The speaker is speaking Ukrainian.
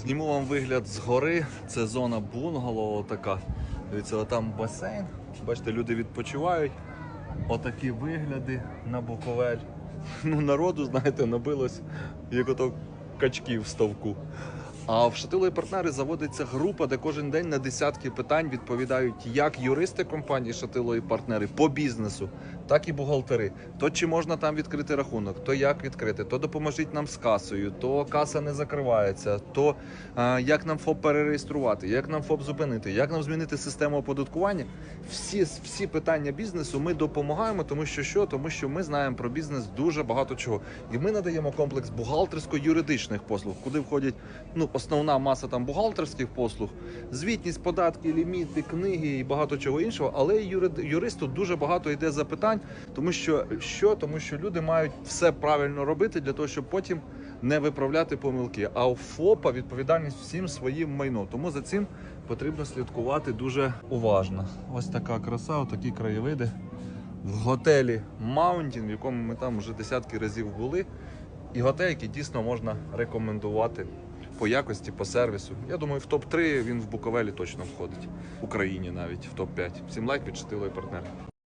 Зніму вам вигляд згори. Це зона бунгало така. Дивіться, там басейн. Бачите, люди відпочивають. Отакі вигляди на Буковель. Ну, народу, знаєте, набилось, як ото качків в ставку. А в Шатило партнери заводиться група, де кожен день на десятки питань відповідають як юристи компанії Шатило і партнери по бізнесу, так і бухгалтери. То чи можна там відкрити рахунок, то як відкрити, то допоможіть нам з касою, то каса не закривається, то е, як нам ФОП перереєструвати, як нам ФОП зупинити, як нам змінити систему оподаткування. Всі, всі питання бізнесу ми допомагаємо, тому що що? Тому що ми знаємо про бізнес дуже багато чого. І ми надаємо комплекс бухгалтерсько-юридичних послуг, куди входять ну, основна маса там бухгалтерських послуг, звітність, податки, ліміти, книги і багато чого іншого. Але юристу дуже багато йде запитань, тому що що? Тому що люди мають все правильно робити для того, щоб потім не виправляти помилки. А у ФОПа відповідальність всім своїм майно. Тому за цим потрібно слідкувати дуже уважно. Ось така краса, отакі краєвиди. В готелі Маунтін, в якому ми там вже десятки разів були. І готель, який дійсно можна рекомендувати по якості, по сервісу. Я думаю, в топ-3 він в Буковелі точно входить. В Україні навіть в топ-5. Всім лайк відчитило і партнер.